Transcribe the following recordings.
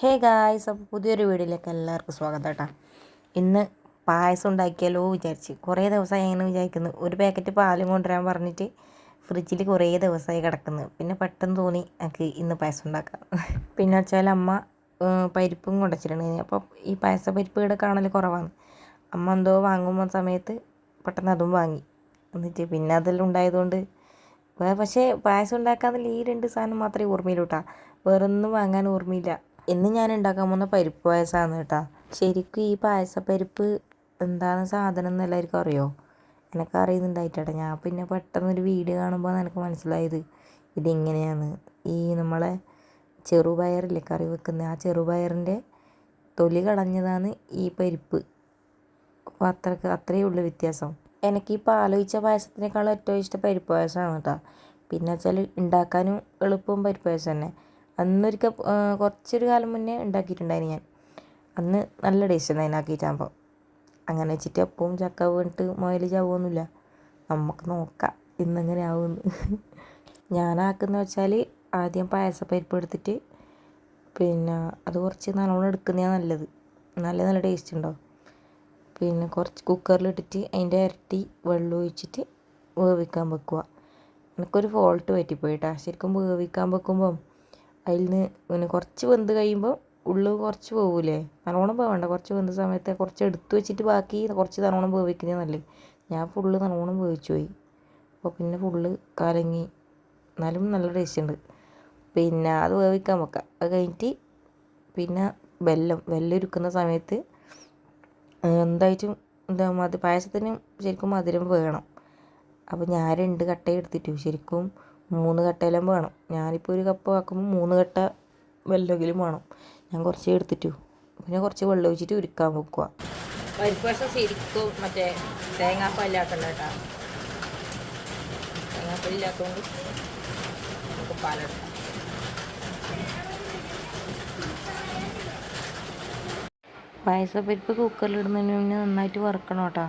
Hey guys അപ്പോൾ പുതിയൊരു വീഡിയോയിലേക്ക് എല്ലാവർക്കും സ്വാഗതം കേട്ടോ. ഇന്ന് പായസം ഉണ്ടാക്കിയാലോ വിചാരിച്ച് കുറേ ദിവസമായി അങ്ങനെ വിചാരിക്കുന്നു. ഒരു പാക്കറ്റ് പാലും കൊണ്ടുവരാൻ പറഞ്ഞിട്ട് ഫ്രിഡ്ജിൽ കുറേ ദിവസമായി കിടക്കുന്നു. പിന്നെ പെട്ടെന്ന് തോന്നി എനിക്ക് ഇന്ന് പായസം ഉണ്ടാക്കാം. പിന്നെ വെച്ചാൽ അമ്മ പരിപ്പും കൊണ്ടുവച്ചിട്ടുണ്ട്. അപ്പോൾ ഈ പായസ പരിപ്പ് ഇവിടെ കാണൽ കുറവാണ്. അമ്മ എന്തോ വാങ്ങുമ്പോൾ സമയത്ത് പെട്ടെന്ന് അതും വാങ്ങി. എന്നിട്ട് പിന്നെ അതെല്ലാം ഉണ്ടായതുകൊണ്ട് പക്ഷേ പായസം ഉണ്ടാക്കാന്നില്ല ഈ രണ്ട് സാധനം മാത്രമേ ഓർമ്മയിലൂട്ടാ വേറൊന്നും വാങ്ങാൻ ഓർമ്മയില്ല. ഇന്ന് ഞാൻ ഉണ്ടാക്കാൻ പോകുന്ന പരിപ്പ് പായസമാണ് കേട്ടോ. ശരിക്കും ഈ പായസപ്പരിപ്പ് എന്താണ് സാധനം എന്ന് എല്ലാവർക്കും അറിയോ? എനിക്ക് അറിയുന്നുണ്ടായിട്ടാ ഞാൻ പിന്നെ പെട്ടെന്ന് ഒരു വീഡിയോ കാണുമ്പോൾ എനിക്ക് മനസ്സിലായത്. ഇതിങ്ങനെയാണ്. ഈ നമ്മളെ ചെറുപയറില്ലേ കറി വെക്കുന്ന ആ ചെറുപയറിന്റെ തൊലി കളഞ്ഞതാണ് ഈ പരിപ്പ്. അപ്പോൾ അത്രയ്ക്ക് അത്രയേ ഉള്ളൂ വ്യത്യാസം. എനിക്ക് ഈ പാലൊഴിച്ച പായസത്തിനേക്കാളും ഏറ്റവും ഇഷ്ടം പരിപ്പ് പായസമാണ് കേട്ടോ. പിന്നെ വെച്ചാൽ ഉണ്ടാക്കാനും എളുപ്പവും പരിപ്പ് പായസം തന്നെ. അന്നൊരിക്കൽ കുറച്ചൊരു കാലം മുന്നേ ഉണ്ടാക്കിയിട്ടുണ്ടായിരുന്നു ഞാൻ. അന്ന് നല്ല ടേസ്റ്റ് ഉണ്ടായിരുന്നു ആക്കിയിട്ടാകുമ്പോൾ അങ്ങനെ വെച്ചിട്ട് അപ്പവും ചക്ക വീണിട്ട് മുയൽ ചാവുമൊന്നുമില്ല നമുക്ക് നോക്കാം ഇന്നെങ്ങനെ ആവുമെന്ന്. ഞാനാക്കുന്ന വെച്ചാൽ ആദ്യം പായസപ്പരിപ്പ് എടുത്തിട്ട് പിന്നെ അത് കുറച്ച് നല്ലോണം എടുക്കുന്നതാണ് നല്ലത്. നല്ല നല്ല ടേസ്റ്റ് ഉണ്ടാവും പിന്നെ കുറച്ച് കുക്കറിലിട്ടിട്ട് അതിന്റെ ഇരട്ടി വെള്ളം ഒഴിച്ചിട്ട് വേവിക്കാൻ വെക്കുക. എനിക്കൊരു ഫോൾട്ട് പറ്റിപ്പോയിട്ടാ. ശരിക്കും വേവിക്കാൻ വെക്കുമ്പം അതിൽ നിന്ന് പിന്നെ കുറച്ച് വെന്ത് കഴിയുമ്പോൾ ഉള്ളു കുറച്ച് പോകൂലേ നല്ലോണം പോവേണ്ട. കുറച്ച് വെന്ത സമയത്ത് കുറച്ച് എടുത്തു വെച്ചിട്ട് ബാക്കി കുറച്ച് നല്ലോണം വേവിക്കുന്നത് നല്ലത്. ഞാൻ ഫുള്ള് നല്ലോണം വേവിച്ചു പോയി. അപ്പോൾ പിന്നെ ഫുള്ള് കലങ്ങി. എന്നാലും നല്ല ടേസ്റ്റ് ഉണ്ട് പിന്നെ അത് വേവിക്കാൻ വെക്കാം. അത് കഴിഞ്ഞിട്ട് പിന്നെ വെല്ലം. വെല്ലം ഉരുക്കുന്ന സമയത്ത് എന്തായിട്ടും എന്താ മധു പായസത്തിന് ശരിക്കും മധുരം വേണം. അപ്പോൾ ഞാൻ രണ്ട് കട്ട എടുത്തിട്ടു. ശരിക്കും മൂന്ന് കട്ടയെല്ലാം വേണം. ഞാനിപ്പോൾ ഒരു കപ്പ് ആക്കുമ്പോൾ മൂന്ന് കട്ട വെല്ലെങ്കിലും വേണം. ഞാൻ കുറച്ച് എടുത്തിട്ടു. പിന്നെ കുറച്ച് വെള്ളം ഒഴിച്ചിട്ട് ഉരുക്കാൻ വെക്കുക പരിപ്പ് പായസം ശരിക്കും മറ്റേ തേങ്ങാപ്പാലിലാക്കണ്ട കേട്ടോ. തേങ്ങാപ്പാലില്ലാത്തതുകൊണ്ട് നമുക്ക് പാലെടുക്കാം പായസപ്പരിപ്പ് കുക്കറിലിടുന്നതിന് മുന്നേ നന്നായിട്ട് വറുക്കണം കേട്ടോ.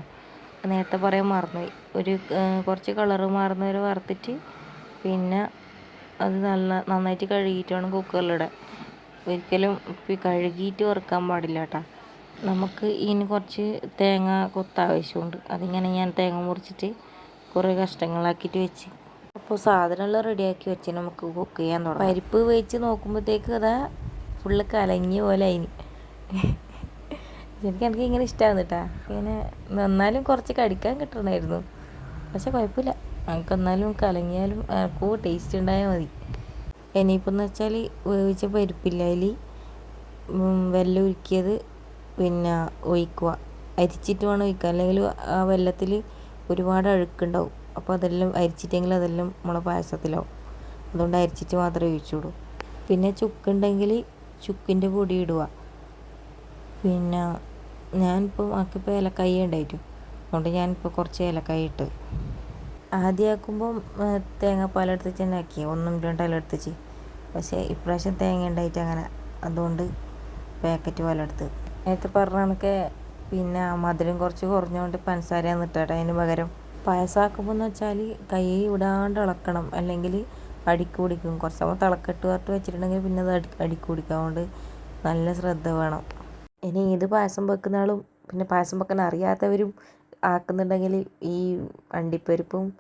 നേരത്തെ പറയാൻ മറന്നുപോയി. ഒരു കുറച്ച് കളറ് മാറുന്നവരെ വറുത്തിട്ട് പിന്നെ അത് നല്ല നന്നായിട്ട് കഴുകിയിട്ട് വേണം കുക്കറിലിടാൻ ഒരിക്കലും കഴുകിയിട്ട് വറുക്കാൻ പാടില്ല കേട്ടോ നമുക്ക് ഇതിന് കുറച്ച് തേങ്ങ കൊത്താവശ്യമുണ്ട് അതിങ്ങനെ ഞാൻ തേങ്ങ മുറിച്ചിട്ട് കുറേ കഷ്ണങ്ങളാക്കിയിട്ട് വെച്ച്. അപ്പോൾ സാധനമെല്ലാം റെഡിയാക്കി വെച്ച് നമുക്ക് കുക്ക് ചെയ്യാൻ തുടങ്ങാം. പരിപ്പ് വെച്ച് നോക്കുമ്പോഴത്തേക്ക് അതാ ഫുള്ള് കലങ്ങിയ പോലെ അതിന് എനിക്ക് എനിക്ക് ഇങ്ങനെ ഇഷ്ടമാണ് കേട്ടോ ഇങ്ങനെ നന്നാലും കുറച്ച് കടിക്കാൻ കിട്ടണമായിരുന്നു. പക്ഷെ കുഴപ്പമില്ല. നമുക്ക് എന്നാലും കലങ്ങിയാലും ആർക്കും ടേസ്റ്റ് ഉണ്ടായാൽ മതി. ഇനിയിപ്പോൾ എന്ന് വെച്ചാൽ ഉപയോഗിച്ച പരിപ്പില്ല വെല്ലം ഉരുക്കിയത് പിന്നെ ഒഴിക്കുക. അരിച്ചിട്ട് വേണം ഒഴിക്കുക. അല്ലെങ്കിൽ ആ വെള്ളത്തിൽ ഒരുപാട് അഴുക്കുണ്ടാവും. അപ്പോൾ അതെല്ലാം അരിച്ചിട്ടെങ്കിൽ അതെല്ലാം നമ്മളെ പായസത്തിലാവും. അതുകൊണ്ട് അരിച്ചിട്ട് മാത്രമേ ഒഴിച്ചുള്ളൂ പിന്നെ ചുക്കുണ്ടെങ്കിൽ ചുക്കിന്റെ പൊടി ഇടുക. പിന്നെ ഞാനിപ്പോൾ ആക്കിപ്പോൾ ഏലക്കായ ഉണ്ടായിട്ടു. അതുകൊണ്ട് ഞാനിപ്പോൾ കുറച്ച് ഏലക്കായ ഇട്ട്. ആദ്യം തേങ്ങാപ്പാൽ എടുത്തിട്ട് തന്നെ ആക്കി. ഒന്നും രണ്ടെല്ലാം എടുത്തിച്ച് പക്ഷേ ഇപ്രാവശ്യം തേങ്ങ ഉണ്ടായിട്ട് അങ്ങനെ അതുകൊണ്ട് പാക്കറ്റ് പാലെടുത്ത്. നേരത്തെ പറഞ്ഞ കണക്കെ പിന്നെ മധുരം കുറച്ച് കുറഞ്ഞുകൊണ്ട് പഞ്ചസാരയാണ് ഇട്ടേട്ടെ അതിന് പകരം പായസമാക്കുമ്പോൾ എന്ന് വെച്ചാൽ കൈ വിടാണ്ട് ഇളക്കണം അല്ലെങ്കിൽ അടിക്ക് പിടിക്കും. കുറച്ച് നമ്മൾ തിളക്കെട്ട് പറഞ്ഞിട്ട് വെച്ചിട്ടുണ്ടെങ്കിൽ പിന്നെ അത് അടി അടിക്ക് പിടിക്കാതുകൊണ്ട് നല്ല ശ്രദ്ധ വേണം. ഇനി ഏത് പായസം വെക്കുന്നാളും പിന്നെ പായസം വെക്കാൻ അറിയാത്തവരും ആക്കുന്നുണ്ടെങ്കിൽ ഈ അണ്ടിപ്പരിപ്പും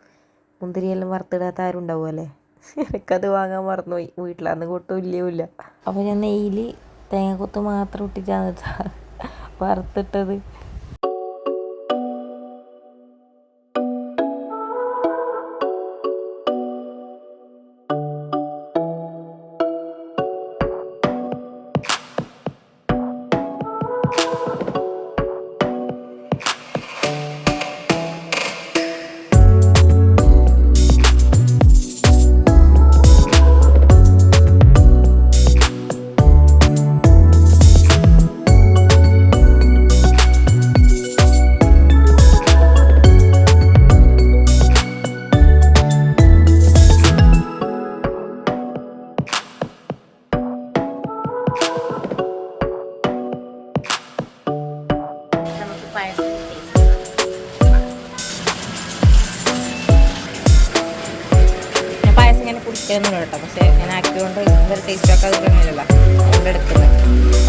മുന്തിരിയെല്ലാം വറുത്തിടാത്ത ആരും ഉണ്ടാവുമല്ലേ? എനിക്കത് വാങ്ങാൻ മറന്നുപോയി. വീട്ടിലന്ന് കൊട്ടും ഇല്ലയുമില്ല. അപ്പോൾ ഞാൻ നെയ്യിൽ തേങ്ങക്കൊത്ത് മാത്രം ഇട്ടിട്ടാണ് ട്ടാ വറുത്തിട്ടത്. കഴിക്കണമെന്നുണ്ട് കേട്ടോ. പക്ഷേ ഞാൻ ആക്കിയതുകൊണ്ട് എന്തൊരു ടേസ്റ്റൊക്കെ അത് കിട്ടണില്ലല്ലോ അതുകൊണ്ട് എടുക്കുന്നത്